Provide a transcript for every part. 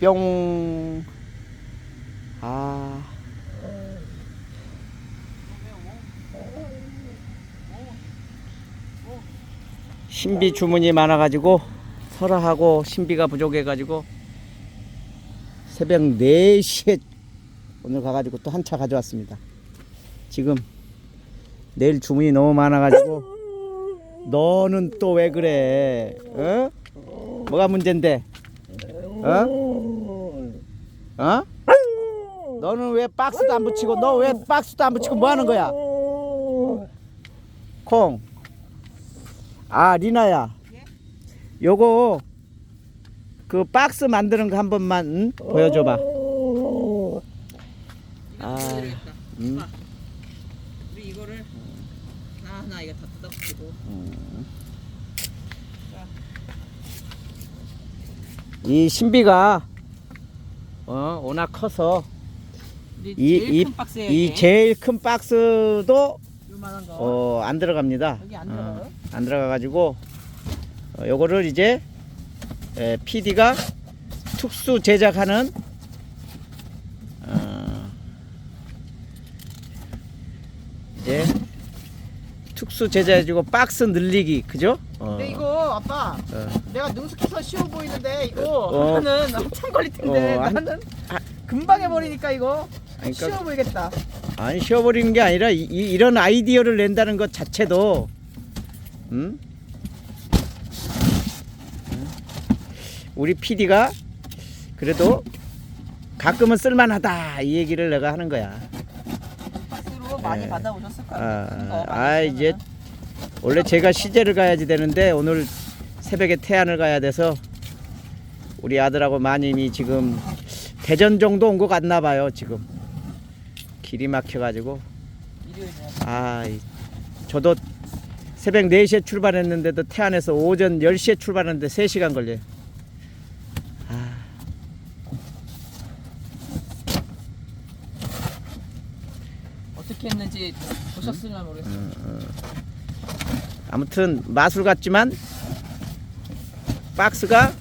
뿅. 아. 신비 주문이 많아가지고 설화하고 신비가 부족해가지고 새벽 4시에 오늘 가가지고 또 한 차 가져왔습니다. 지금 내일 주문이 너무 많아가지고 너는 또 왜 그래? 어? 뭐가 문제인데? 어? 어? 너는 왜 박스도 안 붙이고 너 왜 박스도 안 붙이고 뭐 하는 거야? 콩. 아 리나야. 요거 그 박스 만드는 거 한 번만 응? 보여줘봐. 아, 음. 우리 이거를 하나 이거 다 뜯어붙이고 이 신비가 어 워낙 커서 이 제일 이이 제일 큰 박스도 어 안 들어갑니다. 안? 어, 안 들어가 가지고 어, 요거를 이제 에, PD가 특수 제작하는 어, 이제 특수 제작해주고 박스 늘리기 그죠? 어, 근데 이거 아빠 어. 내가 능숙해서 쉬워 보이는데 이거 어. 하면은 한참 걸릴 텐데 어, 한- 나는 아. 금방 해버리니까 이거 아니, 그러니까 쉬워 보이겠다 아니 쉬어버리는 게 아니라 이, 이- 이런 아이디어를 낸다는 것 자체도 음? 음? 우리 PD가 그래도 가끔은 쓸만하다 이 얘기를 내가 하는 거야. 박스로 많이 예. 받아오셨을 거야 아, 아, 이제. 원래 제가 시제를 가야지 되는데 오늘 새벽에 태안을 가야 돼서 우리 아들하고 마님이 지금 대전 정도 온 것 같나 봐요 지금. 길이 막혀가지고. 아, 이- 저도 새벽 4시에 출발했는데도 태안에서 오전 10시에 출발했는데 3시간 걸려요. 아, 어떻게 했는지 보셨을나 모르겠어요 아무튼 마술 같지만 박스가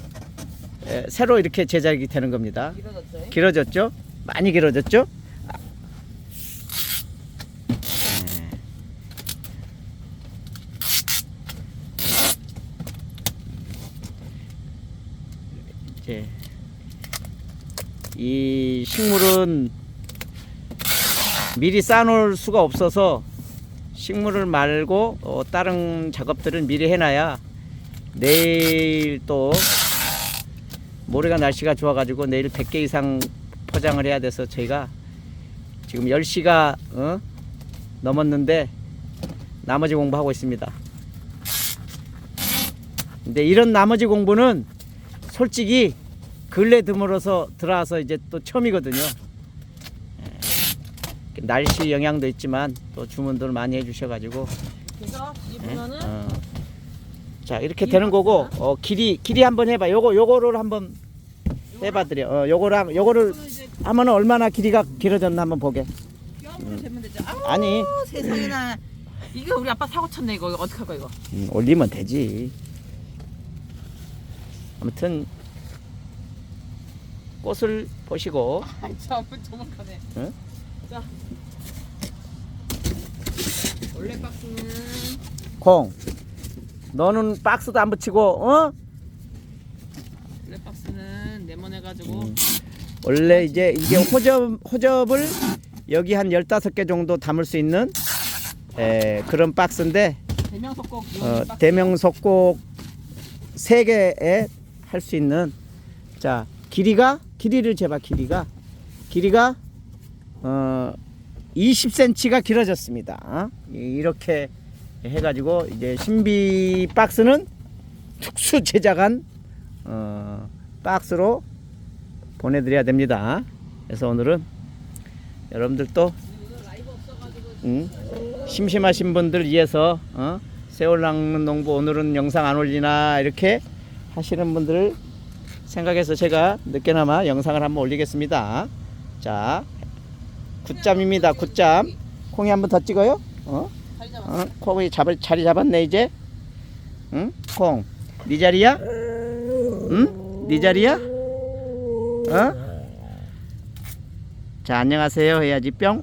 에, 새로 이렇게 제작이 되는 겁니다. 길어졌죠? 길어졌죠? 많이 길어졌죠? 이제 이 식물은 미리 쌓아놓을 수가 없어서 식물을 말고 어, 다른 작업들은 미리 해놔야 내일 또 모레가 날씨가 좋아가지고 내일 100개 이상 포장을 해야 돼서 저희가 지금 10시가 어? 넘었는데 나머지 공부하고 있습니다. 근데 이런 나머지 공부는 솔직히 근래 드물어서 들어와서 이제 또 처음이거든요. 예. 날씨 영향도 있지만 또 주문들 많이 해주셔가지고 그래서 이 예? 문어는 어. 자 이렇게 되는 거고 어, 길이 길이 한번 해봐. 요거 요거를 한번 해봐 드려. 어, 요거랑 요거를 하면은 얼마나 길이가 길어졌나 한번 보게. 뼈으로 재면 되죠 아우 아니 세상에나 이거 우리 아빠 사고 쳤네 이거 어떡할 거야 이거 음, 올리면 되지. 아무튼 꽃을 보시고 아이 참 도망가네 응? 자 원래 박스는 콩. 너는 박스도 안 붙이고 어? 원래 박스는 네모내 가지고 음. 원래 이제 이게 호접 호접을 여기 한 15개 정도 담을 수 있는 에, 그런 박스인데 대명석곡 어, 대명석곡 세 개에 할 수 있는 자 길이가 길이를 재봐 길이가 길이가 어 20cm가 길어졌습니다. 어? 이- 이렇게 해가지고 이제 신비 박스는 특수 제작한 어, 박스로 보내드려야 됩니다. 그래서 오늘은 여러분들도 음, 심심하신 분들 위해서 어? 세월 낚는 농부 오늘은 영상 안 올리나 이렇게 하시는 분들을 생각해서 제가 늦게나마 영상을 한번 올리겠습니다. 자, 9점입니다. 9점. 콩이 한 번 더 찍어요? 어? 어? 콩이 잡을 자리 잡았네 이제. 응? 콩. 네 자리야? 응? 네 자리야? 어? 자 안녕하세요 해야지 뿅